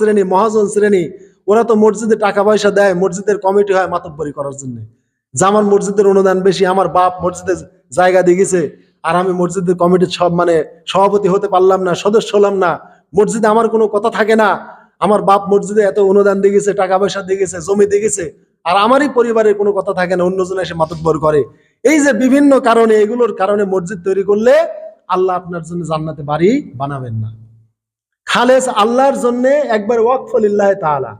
শ্রেণি, মহাজন শ্রেণি, ওরা তো মসজিদে টাকা পয়সা দেয়, মসজিদের কমিটি হয় মাতব্বরি করার জন্য। আমার মসজিদের অনুদান বেশি, আমার বাপ মসজিদে জায়গা দিয়ে গেছে, আর আমি মসজিদের কমিটির সব মানে সভাপতি হতে পারলাম না, সদস্য হলাম না, মসজিদে আমার কোনো কথা থাকে না। আমার বাপ মসজিদে এত অনুদান দিয়ে গেছে, টাকা পয়সা দিয়ে গেছে, জমি দিয়ে গেছে, আর আমারই পরিবারের কোনো কথা থাকে না, অন্যজন এসে মাতব্বর করে। এই যে বিভিন্ন কারণে, এগুলোর কারণে মসজিদ তৈরি করলে আল্লাহ আপনার জন্য জান্নাতে বাড়ি বানাবেন না। খালেস আল্লাহর জন্য একবার ওয়াকফলিল্লাহ তাআলা।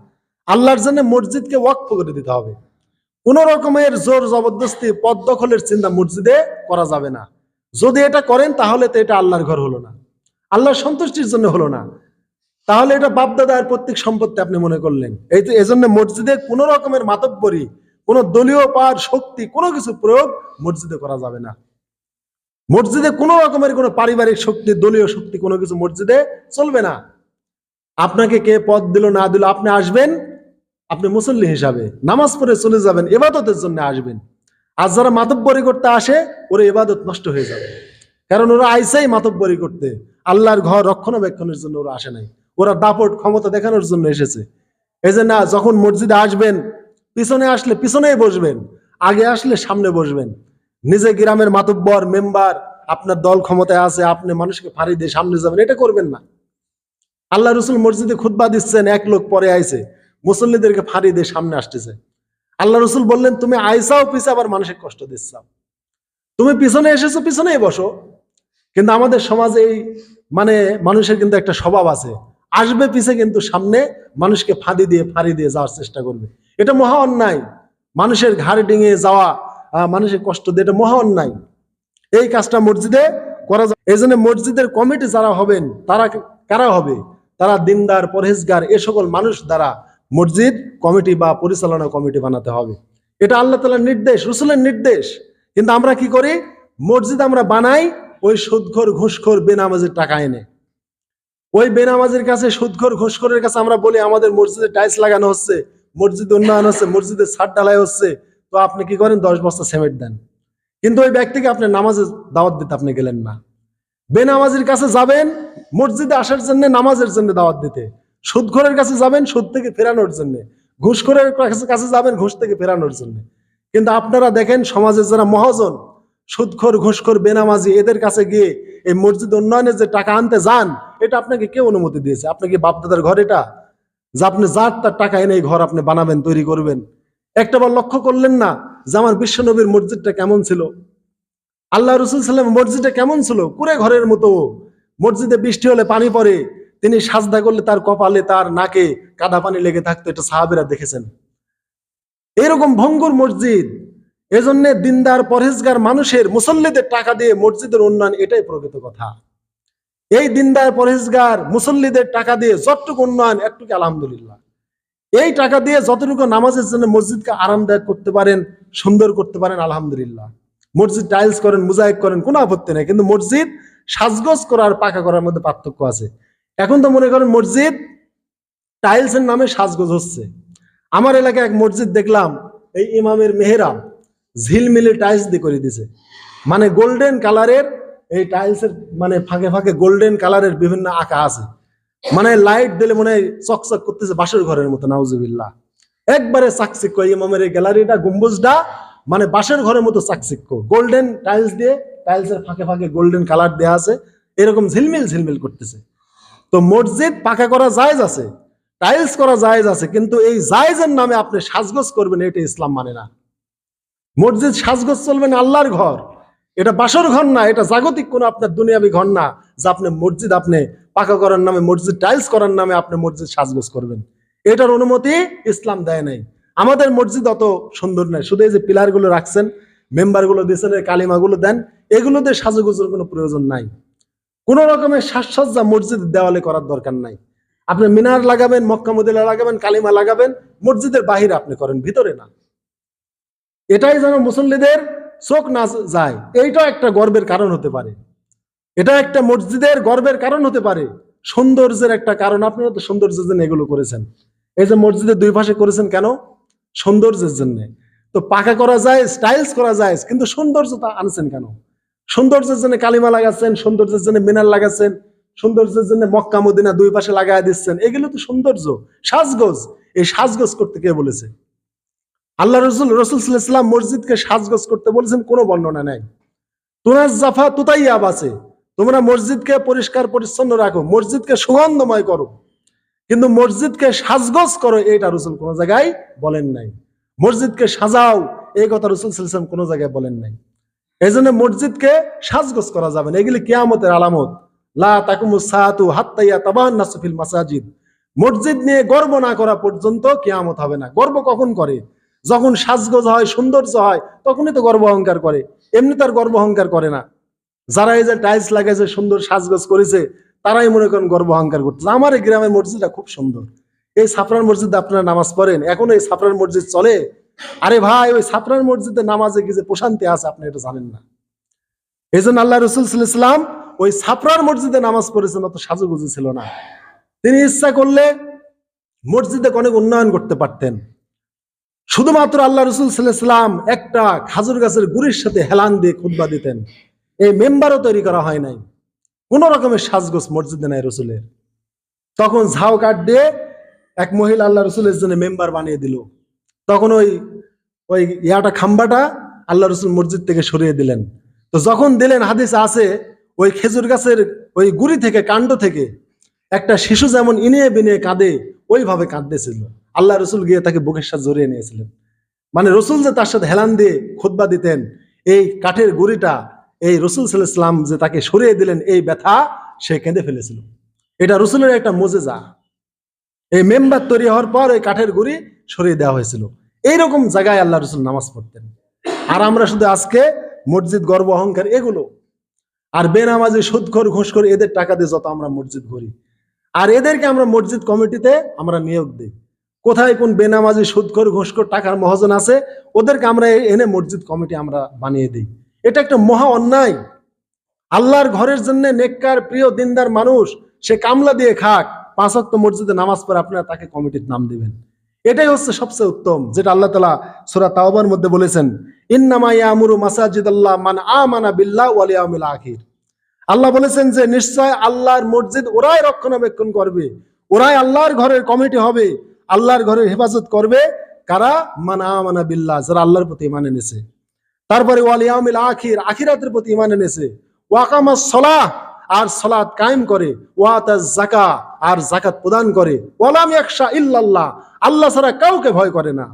আল্লাহর জন্য মসজিদকে ওয়াকফ করে দিতে হবে। কোন রকমের জোর জবরদস্তি পদ দখলের চিন্তা মসজিদে করা যাবে না। যদি এটা করেন, তাহলে তো এটা আল্লাহর ঘর হলো না। আল্লাহর সন্তুষ্টির জন্য হলো না। তাহলে এটা বাপদাদার প্রত্যেক সম্পত্তি আপনি মনে করলেন। এই তো, এজন্য মসজিদে কোন রকমের মাতব্বরি, কোন দলীয় পার শক্তি, কোনো কিছু প্রয়োগ মসজিদে করা যাবে না। মসজিদে কোনো রকমের কোনো পারিবারিক শক্তি, দলীয় শক্তি, কোনো কিছু মসজিদে চলবে না। আপনাকে কে পদ দিল, না দিল, আপনি আসবেন, আপনি মুসল্লি হিসাবে। নামাজ পড়ে চলে যাবেন, এবাদতের জন্য আসবেন। আর যারা মাতব্বরি করতে আসে, ওরা এবাদত নষ্ট হয়ে যাবে। কারণ ওরা আইসাই মাতব্বরি করতে। আল্লাহর ঘর রক্ষণাবেক্ষণের জন্য ওরা আসে নাই। ওরা দাপট ক্ষমতা দেখানোর জন্য এসেছে। এই যে না, যখন মসজিদে আসবেন, পিছনে আসলে পিছনেই বসবেন, আগে আসলে সামনে বসবেন। নিজে গ্রামের মাতব্বর, মেম্বার আপনার দল ক্ষমতায় আছে, আপনি মানুষকে ফাঁড়ি দিয়ে সামনে যাবেন, এটা করবেন না। আল্লাহ রসুল মসজিদে খুতবা দিচ্ছেন, এক লোক পরে আইছে, মুসল্লিদেরকে ফাঁড়ি দিয়ে সামনে আসতেছে। আল্লাহ রসুল বললেন, তুমি আইসাও পিছে, আবার মানুষের কষ্ট দিচ্ছ। তুমি পিছনে এসেছ, পিছনেই বসো। কিন্তু আমাদের সমাজে এই মানে মানুষের কিন্তু একটা স্বভাব আছে। আসবে পিছে, কিন্তু সামনে মানুষকে ফাঁদি দিয়ে, ফাঁড়ি দিয়ে যাওয়ার চেষ্টা করবে। এটা মহা অন্যায়। মানুষের ঘাড়ে ডিঙে যাওয়া মানুষের কষ্ট দিয়ে এটা মহা অন্যায়। এই কাজটা মসজিদে করা যায় এই জন্য মসজিদের কমিটি যারা হবেন, তারা কারা হবে? তারা দিনদার, পরহেজগার, এ সকল মানুষ দ্বারা মসজিদ কমিটি বা পরিচালনা কমিটি বানাতে হবে। এটা আল্লাহ তালার নির্দেশ, রসুলের নির্দেশ। কিন্তু আমরা কি করি? মসজিদ আমরা বানাই, ওই সুদখোর, ঘুষখোর, বেনামাজের টাকা এনে। ওই বেনামাজের কাছে, সুদখোর, ঘুষখোরের কাছে আমরা বলি, আমাদের মসজিদে টাইলস লাগানো হচ্ছে, মসজিদ উন্নয়ন হচ্ছে, মসজিদে ছাদ ঢালাই হচ্ছে। তো আপনি কি করেন? দশ বস্তা সিমেন্ট দেন। কিন্তু ওই ব্যক্তিকে আপনি নামাজে দাওয়াত দিতে আপনি গেলেন না। বেনামাজির কাছে যাবেন, মসজিদে আসার জন্য, নামাজের জন্য দাওয়াত দিতে। সুদখোরের কাছে যাবেন, সুদ থেকে ফেরানোর জন্য। ঘুষখোরের কাছে কাছে যাবেন, ঘুষ থেকে ফেরানোর জন্য। কিন্তু আপনারা দেখেন, সমাজের যারা মহাজন, সুদখোর, ঘুষখোর, বেনামাজি, এদের কাছে গিয়ে এই মসজিদ উন্নয়নের যে টাকা আনতে যান, এটা আপনাকে কে অনুমতি দিয়েছে? আপনাকে বাপদাদার ঘর এটা? যে আপনি যার তার টাকা এনে ঘর আপনি বানাবেন, তৈরি করবেন। একটা বার লক্ষ্য করলেন না যে আমার বিশ্বনবীর মসজিদটা কেমন ছিল? আল্লাহ রসুল সাল্লাম মসজিদটা কেমন ছিল? কুড়ে ঘরের মতো। মসজিদে বৃষ্টি হলে পানি পড়ে। তিনি সাজদা করলে তার কপালে, তার নাকে কাদা পানি লেগে থাকতো, এটা সাহাবিরা দেখেছেন। এরকম ভঙ্গুর মসজিদ, এজন্য দিনদার, পরহেজগার মানুষের, মুসল্লিদের টাকা দিয়ে মসজিদের উন্নয়ন এটাই প্রকৃত কথা। এই দিনদার, পরহেজগার, মুসল্লিদের টাকা দিয়ে যতটুকু উন্নয়ন, একটুকু আলহামদুলিল্লাহ। এই টাকা দিয়ে যতটুকু নামাজের জন্য মসজিদকে আরামদায়ক করতে পারেন, সুন্দর করতে পারেন, আলহামদুলিল্লাহ। মসজিদ টাইলস করেন মোজাইক করেন, কোনো আপত্তি নেই। কিন্তু মসজিদ সাজগোজ করার পাকা করার মধ্যে পার্থক্য আছে। এখন তো মনে করেন মসজিদ টাইলসের নামে সাজগোজ হচ্ছে। আমার এলাকায় এক মসজিদ দেখলাম, এই ইমামের মেহেরাব ঝিলমিলে টাইলস দিয়ে করে দিছে। মানে গোল্ডেন কালারের এই টাইলসের মানে ফাঁকে ফাঁকে গোল্ডেন কালারের বিভিন্ন আঁকা আছে। মানে লাইট দিলে মনে হয় চকচক করতেছে বাসর ঘরের মতো, নাউজুবিল্লাহ। একবারে চাকচিক্য ইমামের এই গ্যালারিটা গম্বুজটা মানে বাসের ঘরের মতো চাকচিক্য গোল্ডেন টাইলস দিয়ে টাইলসের ফাঁকে ফাঁকে গোল্ডেন কালার দেওয়া আছে, এরকম ঝিলমিল ঝিলমিল করতেছে। তো মসজিদ পাকা করা জায়েজ আছে টাইলস করা জায়জ আছে, কিন্তু এই জায়েজের নামে আপনি সাজগোজ করবেন, এটা ইসলাম মানে না। মসজিদ সাজগোজ চলবেন আল্লাহর ঘর। এটা বাসর ঘর না, এটা জাগতিক কোনো আপনার দুনিয়াবি ঘর না, যে আপনি মসজিদ আপনি পাকা করার নামে, মসজিদ টাইলস করার নামে আপনি মসজিদ সাজগোজ করবেন। এটার অনুমতি ইসলাম দেয় নাই। আমাদের মসজিদ অত সুন্দর নয় শুধু এই যে পিলারগুলো রাখছেন মেম্বারগুলো দিয়েছেন কালিমাগুলো দেন এগুলোতে সাজুগুজুর কোনো প্রয়োজন নাই। কোন রকমের সাজসজ্জা মসজিদের দেওয়ালে করার দরকার নাই। আপনি মিনার লাগাবেন, মক্কা মদিনা লাগাবেন, কালিমা লাগাবেন, মসজিদের বাহিরে আপনি করেন, ভিতরে না। এটাই যেন মুসল্লিদের চোখ না যায়। এইটাও একটা গর্বের কারণ হতে পারে। এটা একটা মসজিদের গর্বের কারণ হতে পারে। সৌন্দর্যের একটা কারণ। আপনারা তো সৌন্দর্যের জন্য এগুলো করেছেন। এই যে মসজিদের দুই পাশে করেছেন কেন? সৌন্দর্যের জন্য। তো পাকা করা যায় স্টাইলস করা যায়, কিন্তু সৌন্দর্যতা আনছেন কেন? সৌন্দর্যের জন্য কালিমা লাগাচ্ছেন, সৌন্দর্যের জন্য মিনার লাগাচ্ছেন, সৌন্দর্যের জন্য মক্কা, মদিনা দুই পাশে লাগাই দিচ্ছেন। এগুলো তো সৌন্দর্য, সাজগোজ। এই সাজগোজ করতে কে বলেছে? আল্লাহ রসুল রসুল সাল্লাম মসজিদকে সাজগোজ করতে বলেছেন, কোনো বর্ণনা নাই। তুনাজ জাফা তুতাইয়াব আছে। তোমরা মসজিদকে পরিষ্কার পরিচ্ছন্ন রাখো, মসজিদকে সুগন্ধময় করো। কিন্তু মসজিদকে সাজগোজ করো এটা রসুল কোনো জায়গায় বলেন নাই। মসজিদকে সাজাও, এই কথা রসুল সাল্লাম কোনো জায়গায় বলেন নাই। এই জন্য মসজিদকে সাজগোজ করা যাবে না, এগুলি কেয়ামতের আলামত। মসজিদ। নিয়ে গর্ব না করা পর্যন্ত কেয়ামত হবে না। গর্ব কখন করে? যখন সাজগোজ হয়, সৌন্দর্য হয়, তখনই তো গর্ব অহংকার করে। এমনি তার গর্ব অহংকার করে না। যারা এই যে টাইলস লাগাইছে, সুন্দর সাজগোজ করেছে, তারাই মনে করেন গর্ব অহংকার করতেছে। আমার এই গ্রামের মসজিদটা খুব সুন্দর। এই সাফরান মসজিদে আপনারা নামাজ পড়েন, এখন এই সাফরান মসজিদ চলে। আরে ভাই, ওই সাফরান মসজিদে নামাজে কি যে প্রশান্তি আছে, আপনি এটা জানেন না। এই জন্য আল্লাহ রসুল ইসলাম ওই সাফরার মসজিদে নামাজ পড়েছেন, অত সাজুগুজু ছিল না। তিনি ইচ্ছা করলে মসজিদে অনেক উন্নয়ন করতে পারতেন। শুধুমাত্র আল্লাহ রসুল সাল্লাম একটা খাজুর গাছের গুড়ির সাথে হেলান দিয়ে খুদ্া দিতেন। এই মেম্বারও তৈরি করা হয় নাই। কোন রকমের সাজগোজ মসজিদে নাই রসুলের। তখন ঝাউ কাঠ দিয়ে এক মহিলা আল্লাহ রসুলের জন্য মেম্বার বানিয়ে দিল। তখন ওই ওই ইয়াটা খাম্বাটা আল্লাহ রসুল মসজিদ থেকে সরিয়ে দিলেন। তো যখন দিলেন হাদিস আছে, ওই খেজুর গাছের ওই গুড়ি থেকে, কাণ্ড থেকে, একটা শিশু যেমন ইনিয়ে বিনিয়ে কাঁদে, ওইভাবে কাঁদতেছিল। আল্লাহ রসুল গিয়ে তাকে বুকের সাথে জড়িয়ে নিয়েছিলেন। মানে রসুল যে তার সাথে হেলান দিয়ে খুতবা দিতেন, এই কাঠের গুড়িটা এই রসুল সাল্লাম যে তাকে সরিয়ে দিলেন এই ব্যথা, সে কেঁদে ফেলেছিল। এটা রসুলের একটা মজেজা। এই মেম্বার তৈরি হওয়ার পর ওই কাঠের গুড়ি সরিয়ে দেওয়া হয়েছিল। এইরকম জায়গায় আল্লাহ রসুল নামাজ পড়তেন। আর আমরা শুধু আজকে মসজিদ গর্ব অহংকার এগুলো। আর বেনামাজি, সুদখোর, ঘুষখোর, এদের টাকা দিয়ে যত আমরা মসজিদ করি আর এদেরকে আমরা মসজিদ কমিটিতে আমরা নিয়োগ দিই। কোথায় কোন বেনামাজি, সুদখোর, ঘুষখোর টাকার মহাজন আছে, ওদেরকে আমরা এনে মসজিদ কমিটি আমরা বানিয়ে দিই। এটা একটা মহা অন্যায়। আল্লাহর ঘরের জন্য নেককার, প্রিয়, দিনদার মানুষ, সে কামলা দিয়ে খাক, পাঁচ অক্ট মসজিদে নামাজ পড়ে আপনারা তাকে কমিটির নাম দিবেন। এটাই হচ্ছে সবচেয়ে উত্তম, যেটা আল্লাহ তালা সুরা তাওবার মধ্যে বলেছেন, ইন্নামা ইয়ামুরু মাসাজিদ আল্লাহ মান বিল্লাহ ওয়াল ইয়াউমিল আখির। আল্লাহ বলেছেন যে, নিশ্চয় আল্লাহর মসজিদ ওরাই রক্ষণাবেক্ষণ করবে, ওরাই আল্লাহর ঘরের কমিটি হবে, আল্লাহর ঘরের হেফাজত করবে কারা? মান আমানা বিল্লাহ, যারা আল্লাহর প্রতি মানে এনেছে। তারপরে ওয়াল ইয়াউমিল আখির, আখিরাতের প্রতি ইমান এনেছে। ওয়াকামাস সলাহ, আর সলাৎ কায়েম করে। ওয়াতাজ জাকা আর জাকাত প্রদান করে। ওয়ালাম ইয়াকশা ইল্লাল্লাহ, আল্লাহ ছাড়া কাউকে ভয় করে না।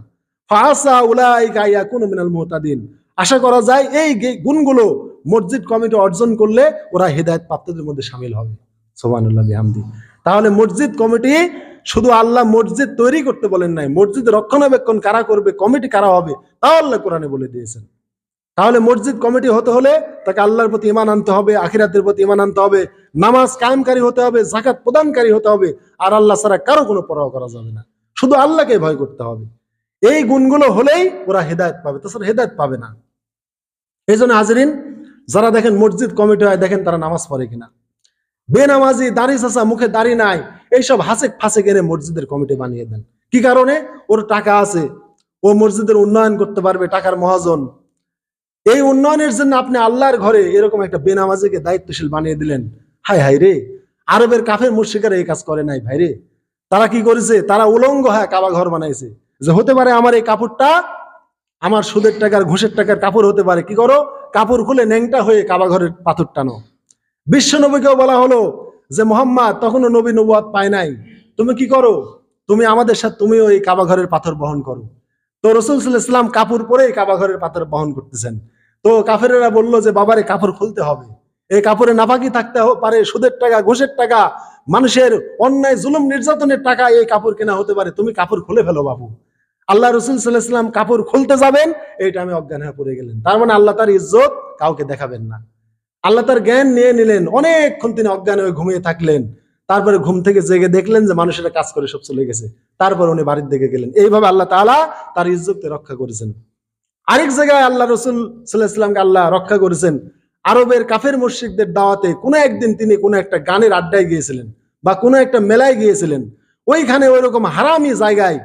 ফাসা উলাইকা ইয়াকুনু মিনাল মুহতাদিন। আশা করা যায় এই গুণগুলো মসজিদ কমিটি অর্জন করলে ওরা হেদায়েত প্রাপ্তদের মধ্যে সামিল হবে। সুবহানাল্লাহ, বিহামদি। তাহলে মসজিদ কমিটি শুধু আল্লাহ মসজিদ তৈরি করতে বলেন নাই, মসজিদ রক্ষণাবেক্ষণ কারা করবে, কমিটি কারা হবে তাও আল্লাহ কোরআনে বলে দিয়েছেন। তাহলে মসজিদ কমিটি হতে হলে তাকে আল্লাহর প্রতি ইমান আনতে হবে, আখিরাতের প্রতি ইমান আনতে হবে, নামাজ কায়েমকারী হতে হবে জাকাত প্রদানকারী হতে হবে, আর আল্লাহ ছাড়া কারও কোনো পরোয়া করা যাবে না। শুধু আল্লাহকে ভয় করতে হবে। এই গুণগুলো হলেই ওরা হেদায়ত পাবে, তাছাড়া হেদায়ত পাবে না। এই জন্য হাজরিন, যারা দেখেন মসজিদ কমিটি হয়, দেখেন তারা নামাজ পড়ে কিনা। বেনামাজি, দাড়ি চাচা মুখে দাড়ি নাই, এইসব হাসেক ফাঁসে এনে মসজিদের কমিটি বানিয়ে দেন। কি কারণে? ওর টাকা আছে। ও মসজিদের উন্নয়ন করতে পারবে, টাকার মহাজন। এই উন্নয়নের জন্য আপনি আল্লাহর ঘরে এরকম একটা বেনামাজিকে দায়িত্বশীল বানিয়ে দিলেন। হাই হাই রে। আরবের কাফের মুর্শিকারা এই কাজ করে নাই, ভাই রে। তারা কি করেছে? তারা উলঙ্গ হ্যাঁ কাবা ঘর বানাইছে। যে হতে পারে আমার এই কাপড়টা, আমার সুদের টাকার, ঘুষের টাকার কাপড় হতে পারে। কি করো? কাপড় খুলে ন্যাংটা হয়ে কাবা ঘরের পাথর টানো। বিশ্ব নবীকেও বলা হলো যে, মোহাম্মদ, তখনও নবী নবুয়াদ পায় নাই। তুমি কি করো? তুমি আমাদের সাথে তুমিও এই কাবা ঘরের পাথর বহন করো। তো রসুল ইসলাম কাপড় পরে কাবা ঘরের পাথর বহন করতেছেন। তো কাফেরেরা বলল যে, বাবারে, কাপড় খুলতে হবে। এই কাপড়ে নাপাকি থাকতে পারে, সুদের টাকা, ঘুষের টাকা, মানুষের অন্যায়, জুলুম, নির্যাতনের টাকা এই কাপড় কেনা হতে পারে। তুমি কাপড় খুলে ফেলো বাবু। আল্লাহ রসুল সাল্লাহাম কাপড় খুলতে যাবেন, এইটা আমি অজ্ঞান হয়ে পড়ে গেলেন। তার মানে আল্লাহ তার ইজ্জত কাউকে দেখাবেন না। আল্লাহ তার জ্ঞান নিয়ে নিলেন, অনেকক্ষণ তিনি অজ্ঞান হয়ে ঘুমিয়ে থাকলেন। তারপরে ঘুম থেকে জেগে দেখলেন যে, মানুষেরা কাজ করে সব চলে গেছে। তারপর উনি বাড়ির দিকে গেলেন। এইভাবে আল্লাহ তাআলা তার ইজ্জতকে রক্ষা করেছেন। আরেক জায়গায় আল্লাহ রসুল সাল্লাহ ইসলামকে আল্লাহ রক্ষা করেছেন। আরবের কাফের মুশরিকদের দাওয়াতে কোনো একদিন তিনি কোনো একটা গানের আড্ডায় গিয়েছিলেন বা কোনো একটা মেলায় গিয়েছিলেন। ওইখানে ওই রকম হারামি জায়গায়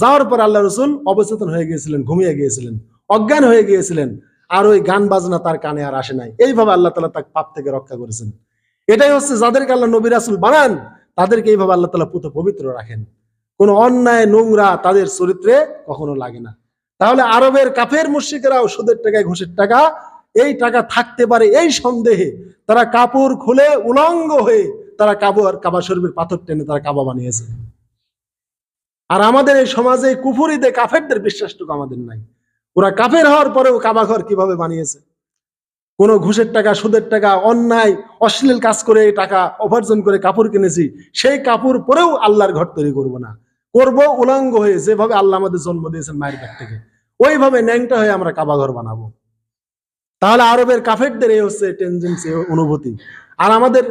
যাওয়ার পর আল্লাহ রসুল অবচেতন হয়ে গিয়েছিলেন, ঘুমিয়ে গিয়েছিলেন, অজ্ঞান হয়ে গিয়েছিলেন। আর ওই গান বাজনা তার কানে আর আসে নাই। এইভাবে আল্লাহ তালা তাকে পাপ থেকে রক্ষা করেছেন। এটাই হচ্ছে যাদেরকে আল্লাহ নবী রাসুল বানান, তাদেরকে এইভাবে আল্লাহ তালা পুত পবিত্র রাখেন। কোনো অন্যায় নোংরা তাদের চরিত্রে কখনো লাগে না। তাহলে আরবের কাফের মুশ্রিকেরাও সুদের টাকায় ঘুষের টাকা, এই টাকা থাকতে পারে এই সন্দেহে তারা কাপড় খুলে উলঙ্গ হয়ে তারা কাবার কাবা শরীফের পাথর টেনে তারা কাবা বানিয়েছে। আর আমাদের এই সমাজে কুফুরিতে কাফেরদের বিশ্বাসটুকু আমাদের নাই। ওরা কাফের হওয়ার পরেও কাবা ঘর কীভাবে বানিয়েছে? কোনো ঘুষের টাকা, সুদের টাকা, অন্যায়, অশ্লীল কাজ করে টাকা উপার্জন করে কাপড় কিনেছি, সেই কাপড় পরেও আল্লাহর ঘর তৈরি করব না। করব উলঙ্গ হয়ে যেভাবে আল্লাহ আমাদের জন্ম দিয়েছেন মায়ের পেট থেকে, ওইভাবে ন্যাংটা হয়ে আমরা কাবাঘর বানাবো। তাহলে আরবের কাফেরদের এই হচ্ছে টেনজেন্সি অনুভূতি। আর আমাদের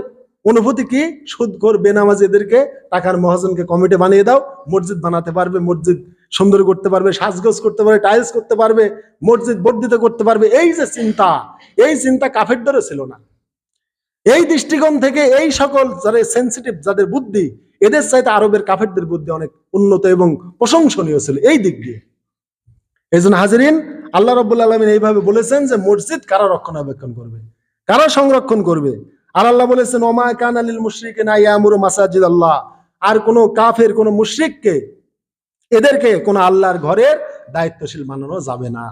অনুভূতি কি? সুদখোর বেনামাজিদেরকে টাকার মহাজনকে কমিটি বানিয়ে দাও, মসজিদ বানাতে পারবে, মসজিদ সুন্দর করতে পারবে, সাজগোজ করতে পারবে টাইলস করতে পারবে, মসজিদ বর্ধিত করতে পারবে, এই যে চিন্তা, এই চিন্তা কাফেরদেরও ছিল না। এই দৃষ্টিকোণ থেকে এই সকল যারা সেন্সিটিভ যাদের বুদ্ধি এদের চাইতে আরবের কাফেরদের বুদ্ধি অনেক উন্নত এবং প্রশংসনীয় ছিল এই দিক দিয়ে। এই জন্য হাজিরিন, আল্লাহ রব্বুল আলমিন এইভাবে বলেছেন যে মসজিদ কারা রক্ষণাবেক্ষণ করবে? কারা সংরক্ষণ করবে? আর আল্লাহ বলেছেন ওমা কান আলিল মুশরিকে মাসাজিদ আল্লাহ। আর কোনো কাফের, কোনো মুশরিককে এদেরকে কোনো আল্লাহর ঘরের দায়িত্বশীল মানানো যাবে না।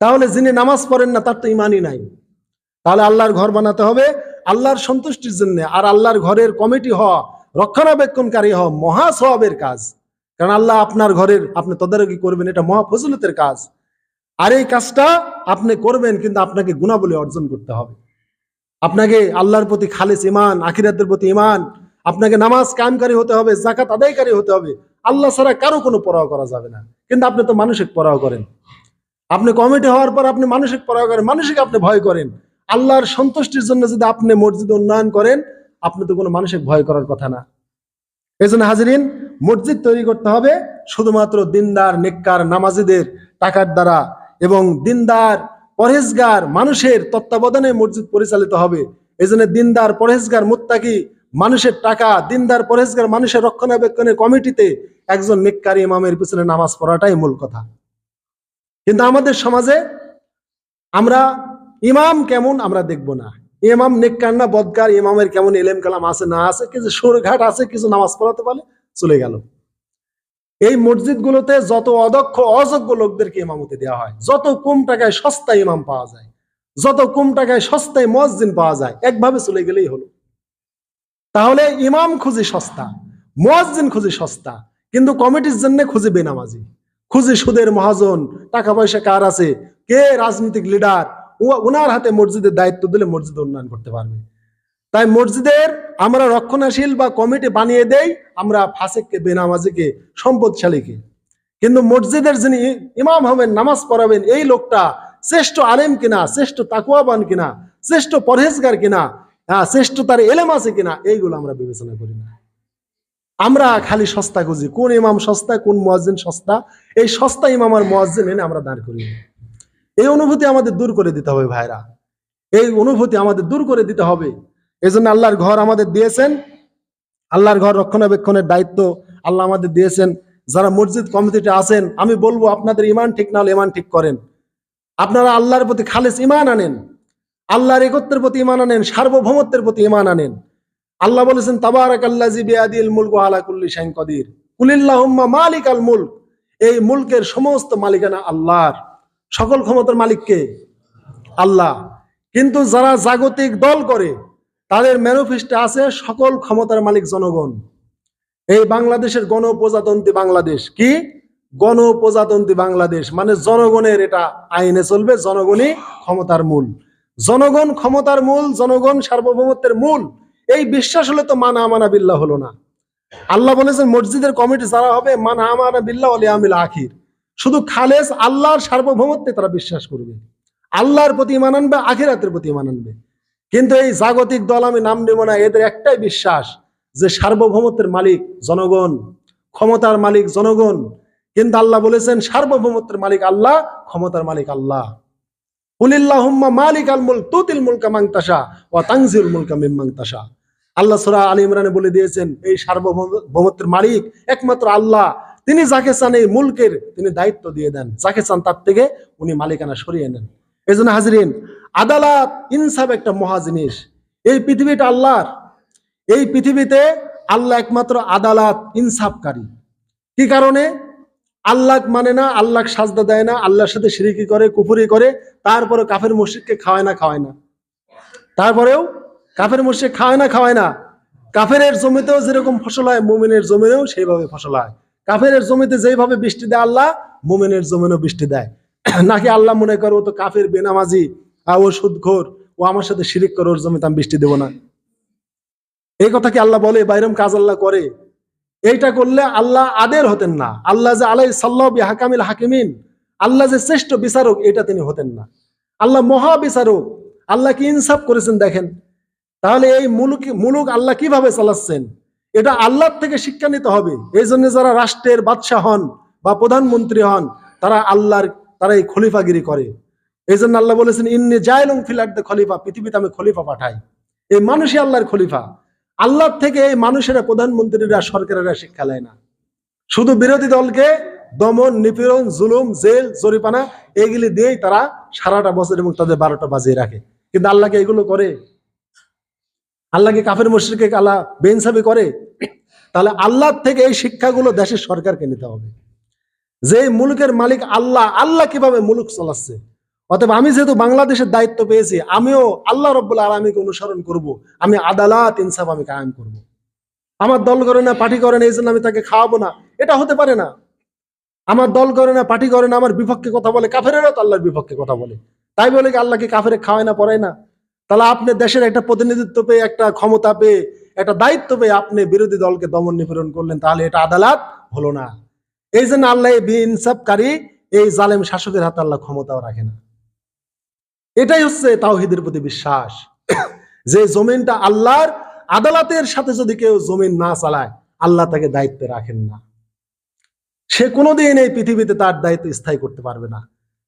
তাহলে যিনি নামাজ পড়েন না, তার তো ইমানই নাই। তাহলে আল্লাহর ঘর বানাতে হবে আল্লাহর সন্তুষ্টির জন্য। আর আল্লাহর ঘরের কমিটি হওয়া রক্ষণাবেক্ষণকারী হওয়া মহা সওয়াবের কাজ। কারণ আল্লাহ আপনার ঘরের, আপনি তদারকি করবেন, এটা মহা ফজলতের কাজ। আর এই কাজটা আপনি করবেন, কিন্তু আপনাকে গুণাবলী অর্জন করতে হবে। আপনাকে আল্লাহর প্রতি খালিস ইমান আখিরাতের প্রতি ইমান আপনাকে নামাজ কায়েমকারী হতে হবে জাকাত আদায়কারী হতে হবে। আল্লাহ ছাড়া কারও কোনো পরোয়া করা যাবে না। কিন্তু আপনি তো মানসিক পরোয়া করেন। আপনি কমিটি হওয়ার পর আপনি মানসিক পরোয়া করেন, মানসিক আপনি ভয় করেন। আল্লাহর সন্তুষ্টির জন্য যদি আপনি মসজিদ উন্নয়ন করেন আপনি তো কোনো মানসিক ভয় করার কথা না। এই জন্য হাজিরিন, মসজিদ তৈরি করতে হবে শুধুমাত্র দিনদার, নেককার নামাজিদের টাকার দ্বারা এবং দিনদার, পরহেজগার মানুষের তত্ত্বাবধানে মসজিদ পরিচালিত হবে। এই জন্য দিনদার, পরহেজগার, মুত্তাকি মানুষের টাকা, দিনদার, পরহেজগার মানুষের রক্ষণাবেক্ষণের কমিটিতে একজন নেককারী ইমামের পিছনে নামাজ পড়াটাই মূল কথা। কিন্তু আমাদের সমাজে আমরা ইমাম কেমন আমরা দেখব না। ইমাম নেককার না, বদকার, ইমামের কেমন এলেম কালাম আছে, না আছে, কিছু সুরঘাট আছে, কিছু নামাজ পড়াতে পারে চলে গেল। এই মসজিদগুলোতে যত অদক্ষ, অযোগ্য লোকদেরকে ইমামতি দেওয়া হয়, যত কম টাকায় সস্তা ইমাম পাওয়া যায়, যত কম টাকায় সস্তায় মসজিদ পাওয়া যায়, একভাবে চলে গেলেই হলো। তাহলে ইমাম খুঁজি সস্তা, মসজিদ খুঁজি সস্তা, কিন্তু কমিটির জন্য খুঁজে বেনামাজি, খুঁজি সুদের মহাজন, টাকা পয়সা কার আছে, কে রাজনৈতিক লিডার ওনার হাতে মসজিদের দায়িত্ব দিলে মসজিদ উন্নয়ন করতে পারবে। তাই মসজিদের আমরা রক্ষণাশীল বা কমিটি বানিয়ে দেই, আমরা ফাসেককে, বেনামাজিকে, সম্পদশালীকে। কিন্তু মসজিদের যিনি ইমাম হবেন, নামাজ পড়াবেন, এই লোকটা শ্রেষ্ঠ আলেম কিনা, শ্রেষ্ঠ তাকুয়াবান কিনা, শ্রেষ্ঠ পরহেজগার কিনা হ্যাঁ শ্রেষ্ঠ তার এলেম আছে কিনা, এইগুলো আমরা বিবেচনা করি না। আমরা খালি সস্তা খুঁজি, কোন ইমাম সস্তা কোন মোয়াজ্জিন সস্তা, এই সস্তা ইমাম আর মোয়াজ্জিন এনে আমরা দাঁড় করি এই অনুভূতি আমাদের দূর করে দিতে হবে ভাইরা। এই অনুভূতি আমাদের দূর করে দিতে হবে। এই জন্য আল্লাহর ঘর আমাদের দিয়েছেন। আল্লাহর ঘর রক্ষণাবেক্ষণের দায়িত্ব আল্লাহ আমাদের দিয়েছেন। যারা মসজিদ কমিটিতে আছেন, আমি বলব আপনাদের ইমান ঠিক না হলে ইমান ঠিক করেন। আপনারা আল্লাহর প্রতি খালেস ইমান আনেন। আল্লাহর একত্রের প্রতি ইমান আনেন, সার্বভৌমত্বের প্রতি ইমান আনেন। আল্লাহ বলেছেন তাবারাক আল্লাজি বিয়াদিল মুলক আলা কুল্লি শাইন কদির। কুলিল্লাহুম্মা মালিক আল মুলক। এই মুলকের সমস্ত মালিকানা আল্লাহর। সকল ক্ষমতার মালিককে আল্লাহ। কিন্তু যারা জাগতিক দল করে, তাদের ম্যানিফেস্টে আছে সকল ক্ষমতার মালিক জনগণ। এই বাংলাদেশের গণপ্রজাতন্ত্রী বাংলাদেশ। কি? গণপ্রজাতন্ত্রী বাংলাদেশ। মানে জনগণের এটা আইনে চলবে, জনগণই ক্ষমতার মূল। জনগণ ক্ষমতার মূল, জনগণ সার্বভৌমত্বের মূল। এই বিশ্বাস হলে তো মানা আমানা বিল্লাহ হলো না। আল্লাহ বলেছেন, মসজিদের কমিটি যারা হবে, মানা আমানা বিল্লাহ আলী আমিল আখির। শুধু খালেস আল্লাহর সার্বভৌমত্বে তারা বিশ্বাস করবে। আল্লাহর প্রতি ইমান আনবে, আখিরাতের প্রতি ইমান আনবে। কিন্তু এই জাগতিক দল, আমি নাম নেব না, এদের একটাই বিশ্বাস যে সার্বভৌমত্বের মালিক জনগণ, ক্ষমতার মালিক জনগণ। কিন্তু আল্লাহ বলেছেন, সার্বভৌমত্বের মালিক আল্লাহ, ক্ষমতার মালিক আল্লাহ। কুলিল্লাহুম্মা মালিক আল তুতিল মুলকা মাংতাসা ওয়া তানজিল মুলকা মিম্মাংতাসা আল্লাহ সূরা আলী ইমরানে বলে দিয়েছেন, এই সার্বভৌমত্বের মালিক একমাত্র আল্লাহ। তিনি যাকে চান এই মুলকের তিনি দায়িত্ব দিয়ে দেন। যাকে চান তার থেকে উনি মালিকানা সরিয়ে নেন। এই জন্য হাজরিন, আদালত ইনসাফ একটা মহা জিনিস। এই পৃথিবীটা আল্লাহর। এই পৃথিবীতে আল্লাহ একমাত্র আদালত ইনসাফকারী। কি কারণে? আল্লাহ মানে না, আল্লাহ সাজদা দেয় না, আল্লাহর সাথে সিরিকি করে, কুফুরি করে তারপরে কাফের মুশরিককে খাওয়ায় না খাওয়ায় না। তারপরেও কাফের মুশরিক খাওয়ায় না খাওয়ায় না। কাফের জমিতেও যেরকম ফসল হয়, মুমিনের জমিনেও সেইভাবে ফসল হয়। কাফেরের জমিতে যেইভাবে বৃষ্টি দেয় আল্লাহ, মুমিনের জমিনেও বৃষ্টি দেয়। নাকি আল্লাহ মনে করে তো কাফের, বেনামাজি আর ও সুদখোর ও আমার সাথে শিরিক করে, ওর জমিতে আমি বৃষ্টি দেবো না। এই কথা কি আল্লাহ বলে বাইরম কাজ আল্লাহ করে? এইটা করলে আল্লাহ আদের হতেন না। আল্লাহ যে আলাই সাল্লাহ হাকামিল হাকিমিন, আল্লাহ যে শ্রেষ্ঠ বিচারক, এটা তিনি হতেন না। আল্লাহ মহা বিচারক, আল্লাহ কি ইনসাফ করেছেন দেখেন? তাহলে এই মুলুক মুলুক আল্লাহ কীভাবে চালাচ্ছেন? এটা আল্লাহর থেকে শিক্ষা নিতে হবে। এই জন্য যারা রাষ্ট্রের বাদশাহ হন বা প্রধানমন্ত্রী হন, তারা আল্লাহর, তারা এই খলিফাগিরি করে। এই জন্য আল্লাহ বলেছেন, ইন্নি জায়লুম ফিলার্দে খলিফা পৃথিবীতে আমি খলিফা পাঠাই। এই মানুষই আল্লাহর খলিফা। আল্লাহর থেকে এই মানুষেরা প্রধানমন্ত্রীরা, সরকারেরা শিক্ষা নেয় না। শুধু বিরোধী দলকে দমন, নিপীড়ন, জুলুম, জেল জরিপানা এগুলি দিয়েই তারা সারাটা বছর এবং তাদের বারোটা বাজিয়ে রাখে। কিন্তু আল্লাহকে এগুলো করে? আল্লাহকে কাফের মুশরিকে আল্লাহ বেইনসাফি করে? তাহলে আল্লাহর থেকে এই শিক্ষাগুলো দেশের সরকারকে নিতে হবে। যে মুলুকের মালিক আল্লাহ আল্লাহ কীভাবে মুলুক চালাচ্ছে? অতএব আমি যেহেতু বাংলাদেশের দায়িত্ব পেয়েছি, আমিও আল্লাহ রব্বুল আলমীকে অনুসরণ করব। আমি আদালত ইনসাফ আমি কায়েম করব। আমার দল করে না, পার্টি করে না, এই জন্য আমি তাকে খাওয়াবো না। এটা হতে পারে না। আমার দল করে না, পার্টি করে না, আমার বিপক্ষে কথা বলে, কাফেরেরও তো আল্লাহর বিপক্ষে কথা বলে। তাই বলে কি আল্লাহকে কাফেরে খাওয়ায় না, পড়ায় না? তাহলে আপনি দেশের একটা প্রতিনিধিত্ব পেয়ে, একটা ক্ষমতা পেয়ে একটা দায়িত্ব পেয়ে আপনি বিরোধী দলকে দমন নিপীড়ন করলেন, তাহলে এটা আদালত হলো না। এই জন্য আল্লাহ ইনসাফকারী এই জালেম শাসকের হাতে আল্লাহ ক্ষমতাও রাখে না। এটাই হচ্ছে তাওহিদের প্রতি বিশ্বাস। যে জমিনটা আল্লাহর আদালতের সাথে যদি কেউ জমিন না চালায়, আল্লাহ তাকে দায়িত্বে রাখেন না। সে কোনোদিন এই পৃথিবীতে তার দায়িত্ব স্থায়ী করতে পারবে না।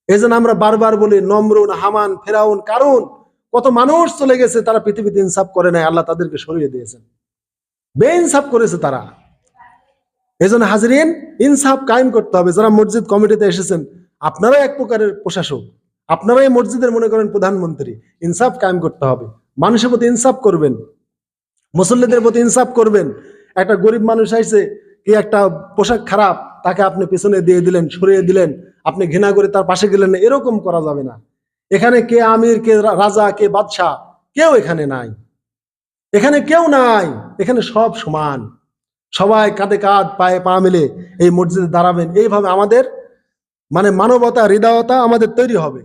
এই আমরা বারবার বলি, নমরুন, হামান, ফেরাউন কারণ কত মানুষ চলে গেছে, তারা পৃথিবীতে ইনসাফ করে নাই, আল্লাহ তাদেরকে সরিয়ে দিয়েছেন। বেইনসাফ করেছে তারা। এই জন্য হাজরিন, ইনসাফ কায়েম করতে হবে। যারা মসজিদ কমিটিতে এসেছেন আপনারা এক প্রকারের প্রশাসক। আপনারা এই মসজিদের মনে করেন প্রধানমন্ত্রী। ইনসাফ কায়েম করতে হবে। মানুষের প্রতি ইনসাফ করবেন। মুসল্লিদের প্রতি ইনসাফ করবেন। একটা গরিব মানুষ আইছে, কি একটা পোশাক খারাপ, তাকে আপনি পেছনে দিয়ে দিলেন, সরিয়ে দিলেন, আপনি ঘৃণা করে তার পাশে গেলেন এরকম করা যাবে না। এখানে কে আমির, কে রাজা, কে বাদশাহ? কেউ এখানে নাই। এখানে কেউ নাই। এখানে সব সমান। সবাই কাঁধে কাঁধ, পায়ে পা মিলে এই মসজিদে দাঁড়াবেন। এইভাবে আমাদের মানে মানবতা, হৃদয়তা আমাদের তৈরি হবে।